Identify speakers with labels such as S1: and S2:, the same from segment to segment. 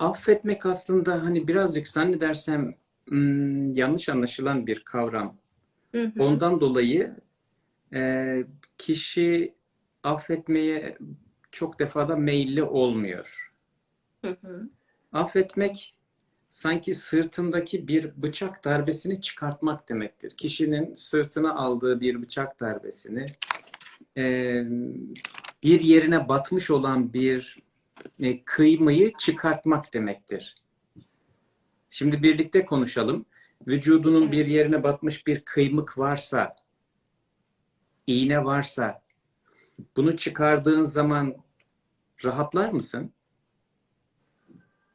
S1: affetmek aslında hani birazcık zannedersem hmm, yanlış anlaşılan bir kavram.
S2: Hı hı.
S1: Ondan dolayı e, kişi affetmeye çok defada meyilli olmuyor.
S2: Hı hı.
S1: Affetmek sanki sırtındaki bir bıçak darbesini çıkartmak demektir. Kişinin sırtına aldığı bir bıçak darbesini e, bir yerine batmış olan bir e, kıymayı çıkartmak demektir. Şimdi birlikte konuşalım. Vücudunun bir yerine batmış bir kıymık varsa, iğne varsa, bunu çıkardığın zaman rahatlar mısın?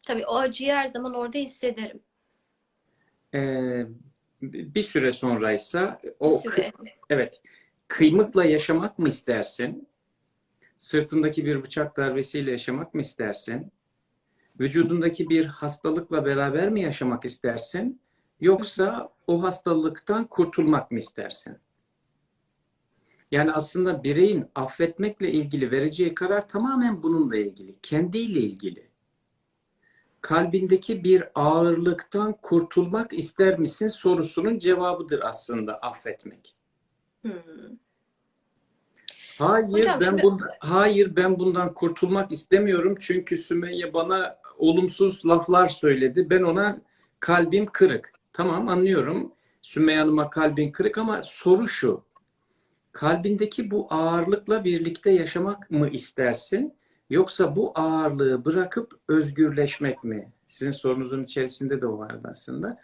S2: Tabii o acıyı her zaman orada hissederim.
S1: Ee, bir süre sonraysa
S2: Bir
S1: o
S2: süre.
S1: evet kıymıkla yaşamak mı istersin? Sırtındaki bir bıçak darbesiyle yaşamak mı istersin? Vücudundaki bir hastalıkla beraber mi yaşamak istersin? Yoksa o hastalıktan kurtulmak mı istersin? Yani aslında bireyin affetmekle ilgili vereceği karar tamamen bununla ilgili, kendiyle ilgili. Kalbindeki bir ağırlıktan kurtulmak ister misin sorusunun cevabıdır aslında affetmek.
S2: Hmm.
S1: Hayır
S2: Hocam
S1: ben
S2: şimdi-
S1: bundan, hayır ben bundan kurtulmak istemiyorum çünkü Sümeyye bana olumsuz laflar söyledi. Ben ona kalbim kırık. Tamam anlıyorum. Sümeyye Hanım'a kalbin kırık ama soru şu. Kalbindeki bu ağırlıkla birlikte yaşamak mı istersin? Yoksa bu ağırlığı bırakıp özgürleşmek mi? Sizin sorunuzun içerisinde de o vardı aslında.